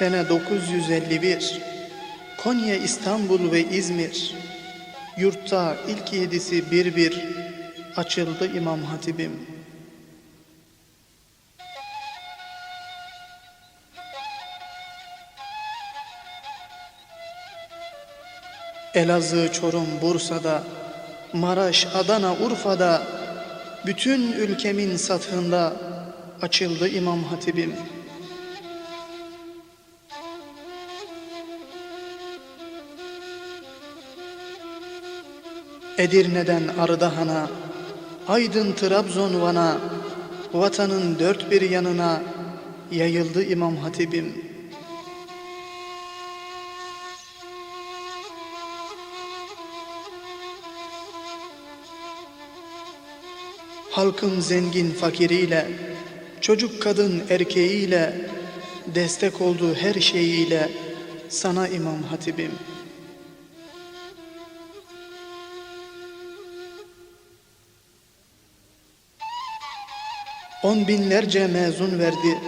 Sene 951 Konya, İstanbul ve İzmir Yurtta ilk yedisi bir bir Açıldı İmam Hatibim Elazığ, Çorum, Bursa'da Maraş, Adana, Urfa'da Bütün ülkemin sathında Açıldı İmam Hatibim Edirne'den Ardahan'a, Aydın Trabzon Van'a, vatanın dört bir yanına yayıldı İmam Hatibim. Halkın zengin fakiriyle, çocuk kadın erkeğiyle, destek olduğu her şeyiyle sana İmam Hatibim. On binlerce mezun verdi,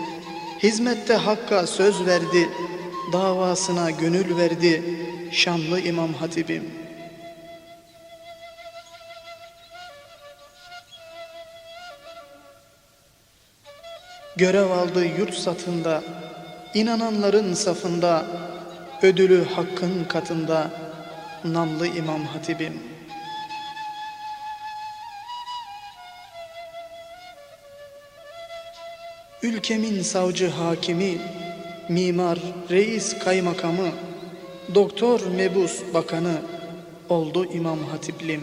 hizmette hakka söz verdi, davasına gönül verdi, şanlı İmam Hatibim. Görev aldı yurt satında, inananların safında, ödülü hakkın katında, namlı İmam Hatibim. Ülkemin savcı hakimi, mimar, reis kaymakamı, doktor mebus bakanı oldu İmam Hatiplim.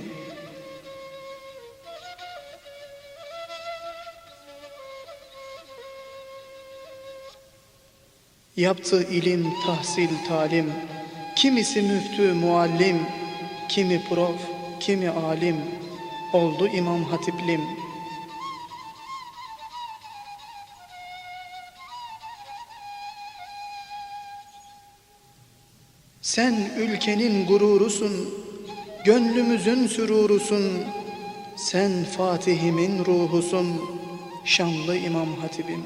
Yaptı ilim, tahsil, talim, kimisi müftü, muallim, kimi prof, kimi alim oldu İmam Hatiplim. Sen ülkenin gururusun, gönlümüzün sürurusun. Sen Fatih'imin ruhusun, şanlı İmam Hatibim.